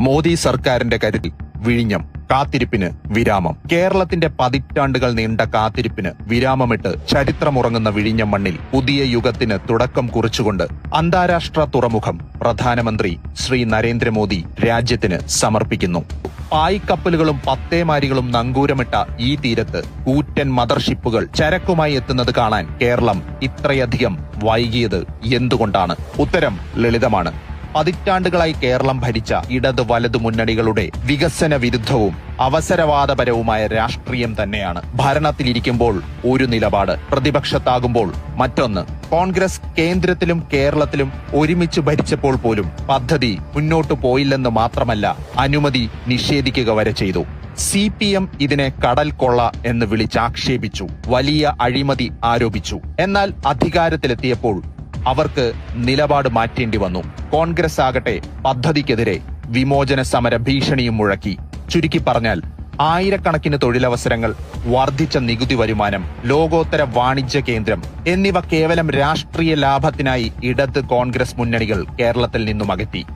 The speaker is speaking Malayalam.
മോദി സർക്കാരിന്റെ കരുതി വിഴിഞ്ഞം കാത്തിരിപ്പിന് വിരാമം. കേരളത്തിന്റെ പതിറ്റാണ്ടുകൾ നീണ്ട കാത്തിരിപ്പിന് വിരാമമിട്ട് ചരിത്രമുറങ്ങുന്ന വിഴിഞ്ഞ മണ്ണിൽ പുതിയ യുഗത്തിന് തുടക്കം കുറിച്ചുകൊണ്ട് അന്താരാഷ്ട്ര തുറമുഖം പ്രധാനമന്ത്രി ശ്രീ നരേന്ദ്രമോദി രാജ്യത്തിന് സമർപ്പിക്കുന്നു. പായ്ക്കപ്പലുകളും പത്തേമാരികളും നങ്കൂരമിട്ട ഈ തീരത്ത് കൂറ്റൻ മദർഷിപ്പുകൾ ചരക്കുമായി എത്തുന്നത് കാണാൻ കേരളം ഇത്രയധികം വൈകിയത് എന്തുകൊണ്ടാണ്? ഉത്തരം ലളിതമാണ്. പതിറ്റാണ്ടുകളായി കേരളം ഭരിച്ച ഇടത് വലതു മുന്നണികളുടെ വികസന വിരുദ്ധവും അവസരവാദപരവുമായ രാഷ്ട്രീയം തന്നെയാണ്. ഭരണത്തിലിരിക്കുമ്പോൾ ഒരു നിലപാട് പ്രതിപക്ഷത്താകുമ്പോൾ മറ്റൊന്ന്. കോൺഗ്രസ് കേന്ദ്രത്തിലും കേരളത്തിലും ഒരുമിച്ച് ഭരിച്ചപ്പോൾ പോലും പദ്ധതി മുന്നോട്ടു പോയില്ലെന്ന് മാത്രമല്ല അനുമതി നിഷേധിക്കുക വരെ ചെയ്തു. സി പി എം ഇതിനെ കടൽ കൊള്ള എന്ന് വിളിച്ചാക്ഷേപിച്ചു. വലിയ അഴിമതി ആരോപിച്ചു. എന്നാൽ അധികാരത്തിലെത്തിയപ്പോൾ അവർക്ക് നിലപാട് മാറ്റേണ്ടി വന്നു. കോൺഗ്രസ് ആകട്ടെ പദ്ധതിക്കെതിരെ വിമോചന സമര ഭീഷണിയും മുഴക്കി. ചുരുക്കി പറഞ്ഞാൽ ആയിരക്കണക്കിന് തൊഴിലവസരങ്ങൾ വർദ്ധിച്ച നികുതി വരുമാനം ലോകോത്തര വാണിജ്യ കേന്ദ്രം എന്നിവ കേവലം രാഷ്ട്രീയ ലാഭത്തിനായി ഇടത് കോൺഗ്രസ് മുന്നണികൾ കേരളത്തിൽ നിന്നും അകറ്റി.